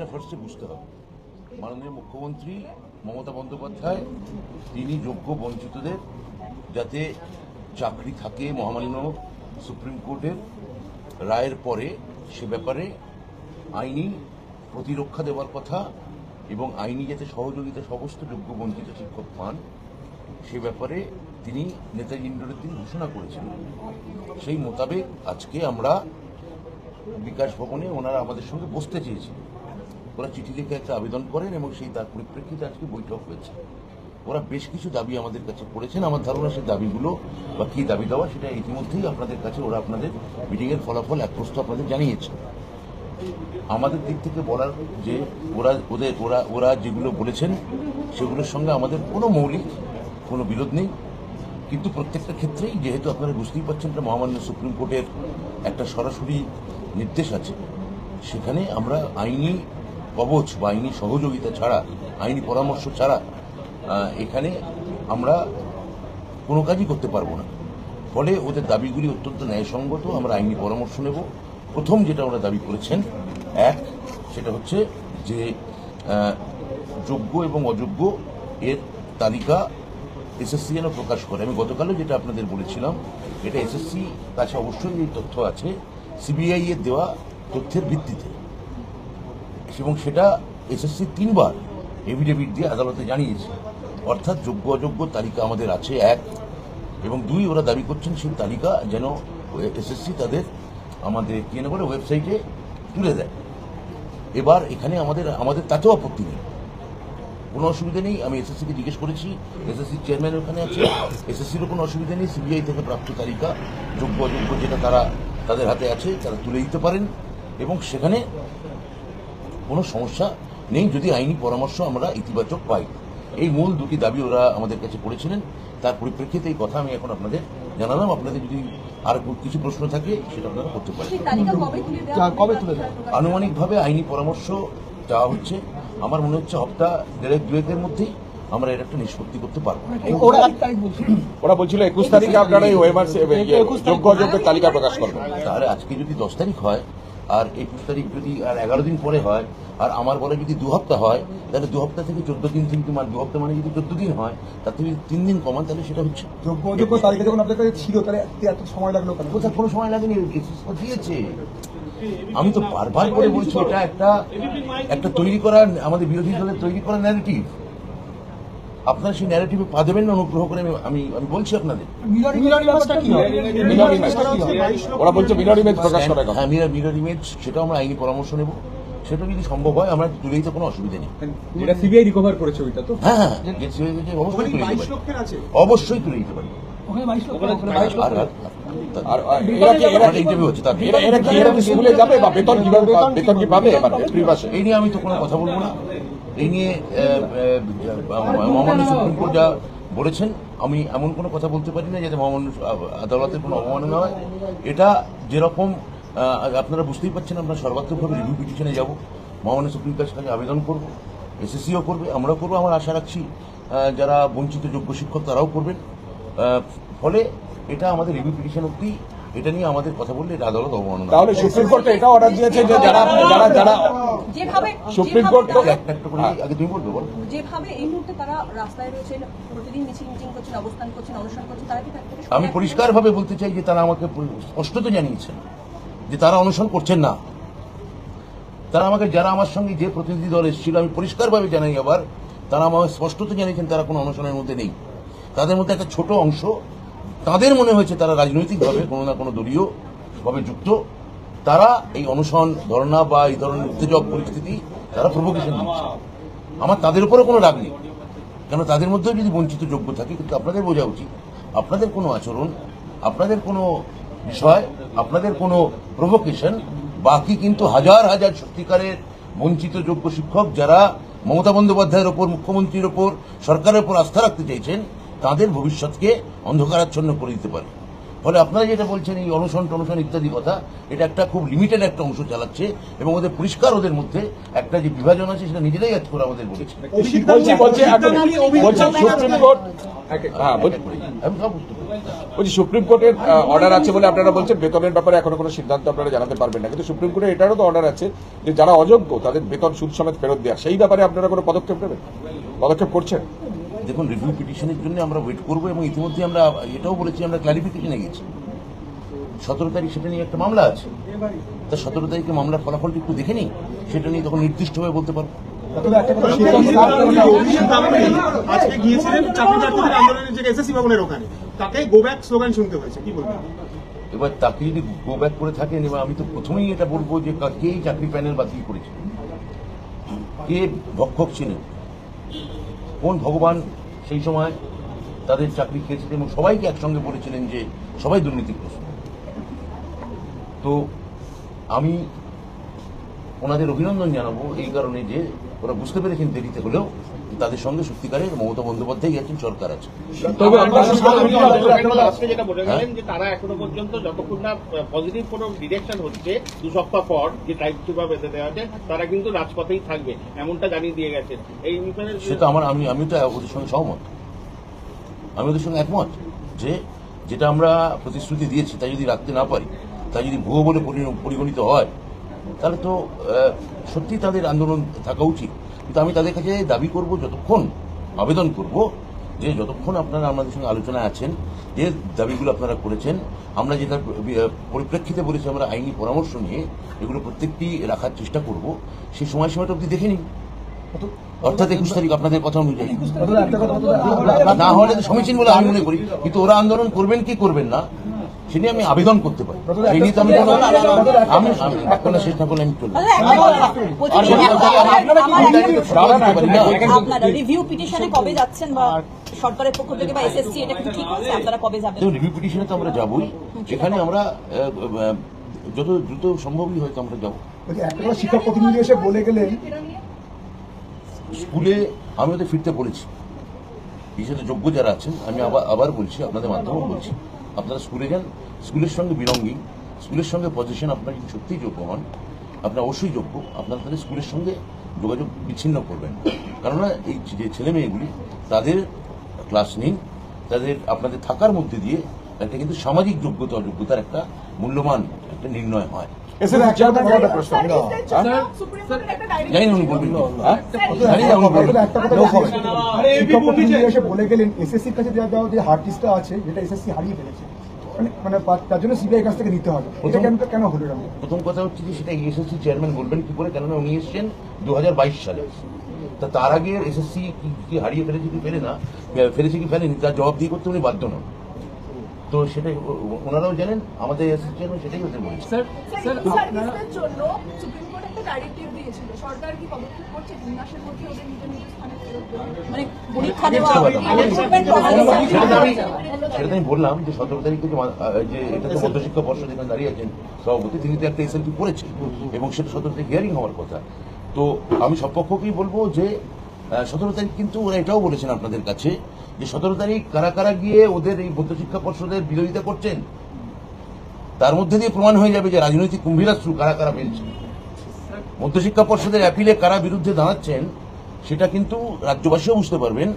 এটা ফার্স্টে বুঝতে হবে। মাননীয় মুখ্যমন্ত্রী মমতা বন্দ্যোপাধ্যায়, তিনি যোগ্য বঞ্চিতদের যাতে চাকরি থাকে মহামান্য সুপ্রিম কোর্টের রায়ের পরে সে ব্যাপারে আইনি প্রতিরক্ষা দেওয়ার কথা এবং আইনি যাতে সহযোগিতা সমস্ত যোগ্য বঞ্চিত শিক্ষক পান, সে ব্যাপারে তিনি নেতাজি ইন্দ্রদিন ঘোষণা করেছেন। সেই মোতাবেক আজকে আমরা বিকাশ ভবনে ওনারা আমাদের সঙ্গে বসতে চেয়েছেন ওরা চিঠি লিখে একটা আবেদন করেন এবং সেই তার পরিপ্রেক্ষিতে আজকে বৈঠক হয়েছে। ওরা বেশ কিছু দাবি আমাদের কাছে করেছেন। আমার ধারণা সেই দাবিগুলো বা কী দাবি দেওয়া সেটা ইতিমধ্যেই আপনাদের কাছে ওরা আপনাদের মিটিংয়ের ফলাফল এক প্রশ্ন আপনাদের জানিয়েছে। আমাদের দিক থেকে বলার যে ওরা ওদের ওরা ওরা যেগুলো বলেছেন সেগুলোর সঙ্গে আমাদের কোনো মৌলিক কোনো বিরোধ নেই। কিন্তু প্রত্যেকটা ক্ষেত্রেই যেহেতু আপনারা বুঝতেই পারছেন এটা মহামান্য সুপ্রিম কোর্টের একটা সরাসরি নির্দেশ আছে, সেখানে আমরা আইনি কবচ বা আইনি সহযোগিতা ছাড়া আইনি পরামর্শ ছাড়া এখানে আমরা কোনো কাজই করতে পারব না। ফলে ওদের দাবিগুলি অত্যন্ত ন্যায়সঙ্গত, আমরা আইনি পরামর্শ নেব। প্রথম যেটা ওরা দাবি করেছেন, এক, সেটা হচ্ছে যে যোগ্য এবং অযোগ্য এর তালিকা এসএসসি যেন প্রকাশ করে। আমি গতকালও যেটা আপনাদের বলেছিলাম, এটা এসএসসি কাছে অবশ্যই এই তথ্য আছে, সিবিআই এর দেওয়া তথ্যের ভিত্তিতে। এবং সেটা এসএসসি তিনবার এভিডেভিট দিয়ে আদালতে জানিয়েছে। অর্থাৎ যোগ্য অযোগ্য তালিকা আমাদের আছে এক এবং দুই, ওরা দাবি করছেন সেই তালিকা যেন এসএসসি তাদের আমাদের কি না বলে, ওয়েবসাইটে তুলে দেয়। এবার এখানে আমাদের আমাদের তাতেও আপত্তি নেই। কোনো অসুবিধা নেই, আমি এসএসসিকে জিজ্ঞেস করেছি, এসএসসি চেয়ারম্যান ওখানে আছে, এসএসসিরও কোনো অসুবিধা নেই, সিবিআই থেকে প্রাপ্ত তালিকা, যোগ্য অযোগ্য যেটা তারা, তাদের হাতে আছে, তারা তুলে দিতে পারেন। এবং সেখানে কোনো সমস্যা নেই যদি আইনি পরামর্শ আমরা ইতিবাচক পাই। এই মূল দুটি দাবি ওরা আমাদের কাছে করেছিলেন। তার পরিপ্রেক্ষিতে এই কথা আমি এখন আপনাদের জানালাম। আপনাদের যদি আর কিছু প্রশ্ন থাকে সেটা আপনারা করতে পারেন। কবে তুলে? আনুমানিকভাবে আইনি পরামর্শ চাওয়া হচ্ছে। আমার মনে হচ্ছে হপ্তাহ দেড়েক দুয়েকের মধ্যেই আমরা এর একটা নিষ্পত্তি করতে পারব। ওরা বলছিল একুশ তারিখে আপনারা এই যোগ্য অযোগ্যের তালিকা প্রকাশ করবেন। তাহলে আজকে যদি দশ তারিখ হয় আর একুশ তারিখ যদি আর এগারো দিন পরে হয় আর আমার বলে যদি দু হপ্তাহ হয় তাহলে দু হপ্তাহ থেকে চোদ্দ দিন কিন্তু মানে দু হপ্তাহ মানে যদি চোদ্দ দিন হয় তার থেকে তিন দিন কমান তাহলে সেটা হচ্ছে যোগ্য তালিকা যখন আপনার কাছে ছিল তাহলে এত সময় লাগল কেন? সময় লাগেনি দিয়েছে। আমি তো বারবার করে বলছি এটা একটা একটা তৈরি করা আমাদের বিরোধী দলের তৈরি করা ন্যারেটিভ আপনারা সেই ন্যারেটিভে পা দেবেন না অনুগ্রহ করে আমি আমি বলছি আপনাদের। ওরা বলছে মিলর ইমেজ প্রকাশ করার কথা হ্যাঁ মিরর মিরর ইমেজ সেটাও আমরা আইনি পরামর্শ নেব। সেটা যদি সম্ভব হয় আমরা তুলে দিতে কোনো অসুবিধা নেই। যেটা সিবিআই রিকভার করেছে ওইটা তো? হ্যাঁ হ্যাঁ যে CBI থেকে অবশ্যই তুলে দিতে পারি অবশ্যই তুলে দিতে পারি। ওখানে বাইশ লক্ষ মানে এই নিয়ে আমি তো কোনো কথা বলব না। এই নিয়ে মহামান্য সুপ্রিম কোর্ট যা বলেছেন, আমি এমন কোনো কথা বলতে পারি না যাতে মহামান্য আদালতের কোনো অবমাননা হয়। এটা যেরকম আপনারা বুঝতেই পারছেন, আমরা সর্বাত্মকভাবে রিভিউ পিটিশনে যাব। মহামান্য সুপ্রিম কোর্টের কাছে আবেদন করব, এসএসসিও করবে, আমরাও করব, আমার আশা রাখছি যারা বঞ্চিত যোগ্য শিক্ষক তারাও করবেন। ফলে এটা আমাদের রিভিউ পিটিশন অব্দি এটা নিয়ে আমাদের কথা বললে এটা আদালত অবমাননা। তাহলে সুপ্রিম কোর্ট এটা অর্ডার দিয়েছে যে যারা যারা যারা যেভাবে সুপ্রিম কোর্ট তো- একটা একটা করে আগে তুমি বলবে বল। যেভাবে এই মুহূর্তে তারা রাস্তায় রয়েছেন প্রতিদিন মিছিল মিটিং করছেন অবস্থান করছেন অনুষ্ঠান করছেন তারা কি আমি পরিষ্কারভাবে বলতে চাই যে তারা আমাকে স্পষ্টত জানিয়েছেন যে তারা অনশন করছেন না। তারা আমাকে যারা আমার সঙ্গে যে প্রতিনিধি দল এসেছিল আমি পরিষ্কারভাবে জানাই আবার তারা আমাকে স্পষ্টত জানিয়েছেন তারা কোনো অনশনের মধ্যে নেই। তাদের মধ্যে একটা ছোট অংশ তাদের মনে হয়েছে তারা রাজনৈতিকভাবে কোনো না কোনো দলীয় ভাবে যুক্ত। তারা এই অনশন, ধর্ণা বা এই ধরনের উত্তেজক পরিস্থিতি তারা প্রভোকেশন দিচ্ছে। আমার তাদের উপরে কোনো রাগ নেই। কেন তাদের মধ্যেও যদি বঞ্চিত যোগ্য থাকে, কিন্তু আপনাদের বোঝা উচিত। আপনাদের কোনো আচরণ, আপনাদের কোনো বিষয়, আপনাদের কোনো প্রভোকেশন বাকি কিন্তু হাজার হাজার সত্যিকারের বঞ্চিত যোগ্য শিক্ষক যারা মমতা বন্দ্যোপাধ্যায়ের ওপর, মুখ্যমন্ত্রীর ওপর, সরকারের ওপর আস্থা রাখতে চাইছেন তাদের ভবিষ্যৎকে অন্ধকারাচ্ছন্ন করে দিতে পারে। ফলে আপনারা যেটা বলছেন এই অনশন টনশন ইত্যাদি কথা এটা একটা খুব লিমিটেড একটা অংশ চালাচ্ছে এবং ওদের পরিষ্কার ওদের মধ্যে একটা যে বিভাজন আছে সেটা নিজেরাই আজ করে আমাদের বলেছে। সুপ্রিম কোর্ট হ্যাঁ বলছি- সুপ্রিম কোর্টের অর্ডার আছে বলে আপনারা বলছেন বেতনের ব্যাপারে এখনও কোনো সিদ্ধান্ত আপনারা জানাতে পারবেন না। কিন্তু সুপ্রিম কোর্টের এটারও তো অর্ডার আছে যে যারা অযোগ্য তাদের বেতন সুদ সমেত ফেরত দেওয়া। সেই ব্যাপারে আপনারা কোনো পদক্ষেপ নেবেন? পদক্ষেপ করছেন? দেখুন রিভিউ পিটিশনের জন্য আমরা ওয়েট করব এবং ইতিমধ্যে আমরা এটাও বলেছি আমরা ক্লারিফিকেশনে গেছি সতেরো তারিখ সেটা নিয়ে একটা মামলা আছে। তা সতেরো তারিখে মামলার ফলাফলটা একটু দেখে নিই সেটা নিয়ে তখন নির্দিষ্টভাবে বলতে পারব। আজকে গিয়েছিলেন চাকরি প্রার্থীদের আন্দোলনের যে এসএসসি ভবনের ওখানে। তাকে গো ব্যাক স্লোগান শুনতে হয়েছে কি বলবেন? এবার তাকে যদি গো ব্যাক করে থাকেন এবার আমি তো প্রথমেই এটা বলব যে কা- কে চাকরি প্যানেল বাতিল করেছে? কে ভক্ষক ছিলেন? কোন ভগবান সেই সময় তাদের চাকরি খেয়েছিলেন এবং সবাইকে একসঙ্গে বলেছিলেন যে সবাই দুর্নীতিগ্রস্ত। তো আমি ওনাদের অভিনন্দন জানাব এই কারণে যে ওরা বুঝতে পেরেছেন দেরিতে হলেও তাদের সঙ্গে সত্যিকারের মমতা বন্দ্যোপাধ্যায় গেছেন সরকার আছে তবে আজকে যেটা বলে গেলেন যে তারা এখনও পর্যন্ত যতক্ষণ না পজিটিভ কোনো ডিরেকশন হচ্ছে দু সপ্তাহ পর যে টাইপ টু বা বেঁধে দেওয়া আছে তারা কিন্তু রাজপথেই থাকবে এমনটা জানিয়ে দিয়ে গেছেন। এই বিষয়ে সেটা আমার আমি আমি তো ওদের সঙ্গে সহমত। আমি ওদের সঙ্গে একমত যে যেটা আমরা প্রতিশ্রুতি দিয়েছি তা যদি রাখতে না পারি তা যদি ভুয়ো বলে পরিগণিত হয় তাহলে তো সত্যি তাদের আন্দোলন থাকা উচিত। কিন্তু আমি তাদের কাছে দাবি করব, যতক্ষণ আবেদন করব, যে যতক্ষণ আপনারা আমাদের সঙ্গে আলোচনায় আছেন, যে দাবিগুলো আপনারা করেছেন, আমরা যেটা পরিপ্রেক্ষিতে বলেছি আমরা আইনি পরামর্শ নিয়ে এগুলো প্রত্যেকটি রাখার চেষ্টা করব সেই সময়সীমাটা অবধি দেখে নিন। অর্থাৎ একুশ তারিখ আপনাদের কথা অনুযায়ী। না হলে সমীচীন বলে আমি মনে করি। কিন্তু ওরা আন্দোলন করবেন কি করবেন না? সে নিয়ে আমি আবেদন করতে পারি। সেই নিয়ে তো আমি কোনো আমি আমি এখন শেষ না করলে আমি চলবো রিভিউ পিটিশনে কবে যাচ্ছেন বা সরকারের পক্ষ থেকে বা এসএসসি এটা কি ঠিক হচ্ছে আপনারা কবে যাবেন? রিভিউ পিটিশনে তো আমরা যাবই। এখানে আমরা যত দ্রুত সম্ভবই হয়তো আমরা যাব। শিক্ষক প্রতিনিধি এসে বলে গেলেন স্কুলে আমি ওদের ফিরতে বলেছি। বিশেষত যোগ্য যারা আছেন আমি আবার আবার বলছি আপনাদের মাধ্যমেও বলছি। আপনারা স্কুলে যান, স্কুলের সঙ্গে বিরঙ্গী স্কুলের সঙ্গে পজিশন আপনার সত্যিই যোগ্য হন, আপনার অবশ্যই যোগ্য, আপনারা তাদের স্কুলের সঙ্গে যোগাযোগ বিচ্ছিন্ন করবেন। কেননা এই যে ছেলে মেয়েগুলি, তাদের ক্লাস নিন, তাদের আপনাদের থাকার মধ্যে দিয়ে একটা কিন্তু সামাজিক যোগ্যতা অযোগ্যতার একটা মূল্যমান একটা নির্ণয় হয়। এসএসসি একটা প্রশ্ন জানি উনি বলবেন জানি না উনি বলবেন একটা কথা এসে বলে গেলেন এসএসসির কাছে দেওয়া দেওয়া যে হার্ড ডিস্কটা আছে যেটা এসএসসি হারিয়ে ফেলেছে। মানে মানে তার জন্য সিবিআই কাছ থেকে নিতে হবে। এটা কেন কেন হলো? প্রথম কথা হচ্ছে যে সেটা এসএসসি চেয়ারম্যান বলবেন কি করে? কেননা উনি এসেছেন দু হাজার বাইশ সালে। তা তার আগে এসএসসি কি হারিয়ে ফেলেছে কি ফেলে না ফেলেছে কি ফেলেনি তার জবাব দিয়ে করতে উনি বাধ্য নন। তো সেটাই ওনারাও জানেন আমাদের এসএসসি সেটাই ওদের বলেছে। স্যার সার্ভিসের জন্য সুপ্রিম কোর্ট একটা ডাইরেক্টিভ দিয়েছিল। সরকার কি পদক্ষেপ করছে? তিন মাসের মধ্যে ওদের নিজ নিজ স্থানে মানে পরীক্ষা দেওয়া মিথ্যা কথা। recruitment সেটা আমি বললাম যে সতেরো তারিখ থেকে যে এটা তো মধ্যশিক্ষা পর্ষদ এখানে দাঁড়িয়ে আছেন সভাপতি তিনি তো একটা এসএলপি করেছেন। এবং সেটা সতেরো তারিখ হিয়ারিং হওয়ার কথা। তো আমি সব পক্ষকেই বলব যে সতেরো তারিখ কিন্তু ওরা এটাও বলেছেন আপনাদের কাছে যে সতেরো তারিখ কারা কারা গিয়ে ওদের এই মধ্যশিক্ষা পর্ষদের বিরোধিতা করছেন? তার মধ্যে দিয়ে প্রমাণ হয়ে যাবে যে রাজনৈতিক কুম্ভীরাশ্রু কারা কারা ফেলছে মধ্যশিক্ষা পর্ষদের অ্যাপিলে কারা বিরুদ্ধে দাঁড়াচ্ছেন, সেটা কিন্তু রাজ্যবাসীও বুঝতে পারবেন।